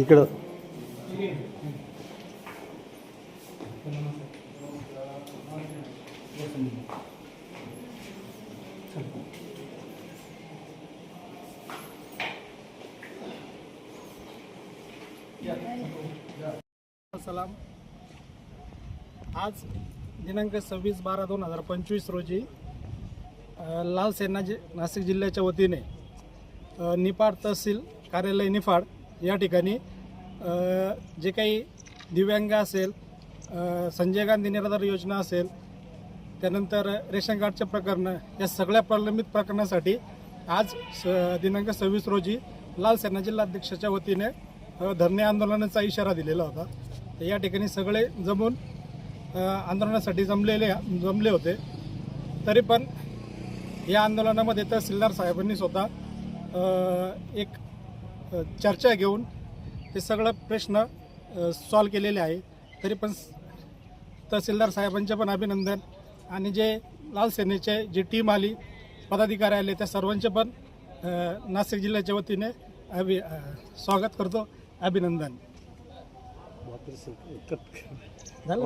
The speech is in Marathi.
ఇక్కడ सलाम. आज दिनांक सव्वीस बारा दोन हजार पंचवीस रोजी लाल सेना जि नाशिक जिल्ह्याच्या वतीने निफाड तहसील कार्यालय निफाड या ठिकाणी जे काही दिव्यांग असेल संजय गांधी निराधार योजना असेल त्यानंतर रेशन कार्डचे प्रकरणं या सगळ्या प्रलंबित प्रकरणासाठी आज स दिनांक सव्वीस रोजी लाल सेना जिल्हाध्यक्षाच्या वतीने धरणे आंदोलनाचा इशारा दिलेला होता. तर या ठिकाणी सगळे जमून आंदोलनासाठी जमलेले जमले होते. तरी पण या आंदोलनामध्ये तहसीलदार साहेबांनी स्वतः एक चर्चा घेऊन ते सगळं प्रश्न सॉल्व केलेले आहे. तरी पण तहसीलदार साहेबांचे पण अभिनंदन आणि जे लाल सेनेचे जी टीम आली पदाधिकारी आले त्या सर्वांचे पण नाशिक जिल्ह्याच्या वतीने अभि स्वागत करतो. अभिनंदन. झालं?